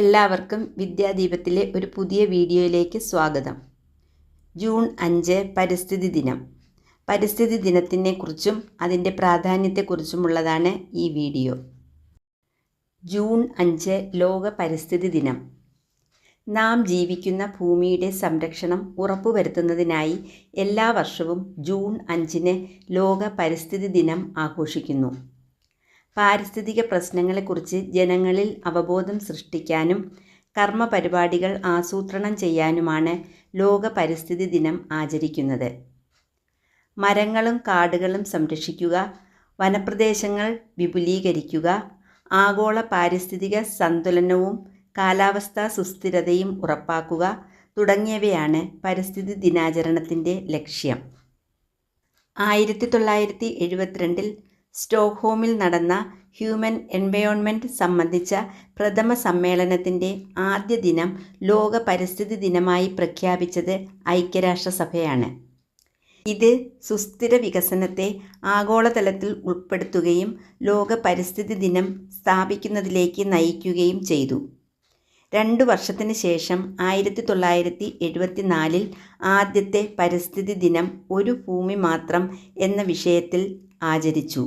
എല്ലാവർക്കും വിദ്യാദീപത്തിലെ ഒരു പുതിയ വീഡിയോയിലേക്ക് സ്വാഗതം. ജൂൺ അഞ്ച് പരിസ്ഥിതി ദിനം. പരിസ്ഥിതി ദിനത്തിനെക്കുറിച്ചും അതിന്റെ പ്രാധാന്യത്തെക്കുറിച്ചുമുള്ളതാണ് ഈ വീഡിയോ. ജൂൺ അഞ്ച് ലോക പരിസ്ഥിതി ദിനം. നാം ജീവിക്കുന്ന ഭൂമിയുടെ സംരക്ഷണം ഉറപ്പുവരുത്തുന്നതിനായി എല്ലാ വർഷവും ജൂൺ അഞ്ചിന് ലോക പരിസ്ഥിതി ദിനം ആഘോഷിക്കുന്നു. പാരിസ്ഥിതിക പ്രശ്നങ്ങളെക്കുറിച്ച് ജനങ്ങളിൽ അവബോധം സൃഷ്ടിക്കാനും കർമ്മ പരിപാടികൾ ആസൂത്രണം ചെയ്യാനുമാണ് ലോക പരിസ്ഥിതി ദിനം ആചരിക്കുന്നത്. മരങ്ങളും കാടുകളും സംരക്ഷിക്കുക വനപ്രദേശങ്ങൾ വിപുലീകരിക്കുക ആഗോള പാരിസ്ഥിതിക സന്തുലനവും കാലാവസ്ഥാ സുസ്ഥിരതയും ഉറപ്പാക്കുക തുടങ്ങിയവയാണ് പരിസ്ഥിതി ദിനാചരണത്തിന്റെ ലക്ഷ്യം. ആയിരത്തി തൊള്ളായിരത്തി എഴുപത്തിരണ്ടിൽ സ്റ്റോക്ക്ഹോമിൽ നടന്ന ഹ്യൂമൻ എൻവയോൺമെന്റ് സംബന്ധിച്ച പ്രഥമ സമ്മേളനത്തിന്റെ ആദ്യ ദിനം ലോക പരിസ്ഥിതി ദിനമായി പ്രഖ്യാപിച്ചത് ഐക്യരാഷ്ട്രസഭയാണ്. ഇത് സുസ്ഥിര വികസനത്തെ ആഗോളതലത്തിൽ ഉൾപ്പെടുത്തുകയും ലോക പരിസ്ഥിതി ദിനം സ്ഥാപിക്കുന്നതിലേക്ക് നയിക്കുകയും ചെയ്തു. രണ്ടു വർഷത്തിന് ശേഷം ആയിരത്തി തൊള്ളായിരത്തി എഴുപത്തിനാലിൽ ആദ്യത്തെ പരിസ്ഥിതി ദിനം ഒരു ഭൂമി മാത്രം എന്ന വിഷയത്തിൽ ആചരിച്ചു.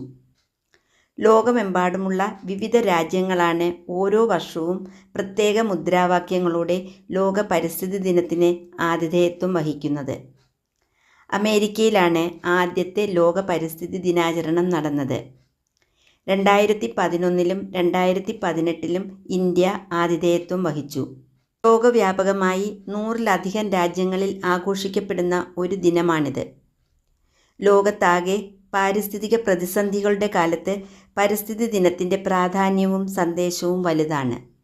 ലോകമെമ്പാടുമുള്ള വിവിധ രാജ്യങ്ങളാണ് ഓരോ വർഷവും പ്രത്യേക മുദ്രാവാക്യങ്ങളോടെ ലോക പരിസ്ഥിതി ദിനത്തിന് ആതിഥേയത്വം വഹിക്കുന്നത്. അമേരിക്കയിലാണ് ആദ്യത്തെ ലോക പരിസ്ഥിതി ദിനാചരണം നടന്നത്. രണ്ടായിരത്തി പതിനൊന്നിലും രണ്ടായിരത്തി പതിനെട്ടിലും ഇന്ത്യ ആതിഥേയത്വം വഹിച്ചു. ലോകവ്യാപകമായി നൂറിലധികം രാജ്യങ്ങളിൽ ആഘോഷിക്കപ്പെടുന്ന ഒരു ദിനമാണിത്. ലോകത്താകെ പാരിസ്ഥിതിക പ്രതിസന്ധികളുടെ കാലത്ത് പരിസ്ഥിതി ദിനത്തിന്റെ പ്രാധാന്യവും സന്ദേശവും വലുതാണ്.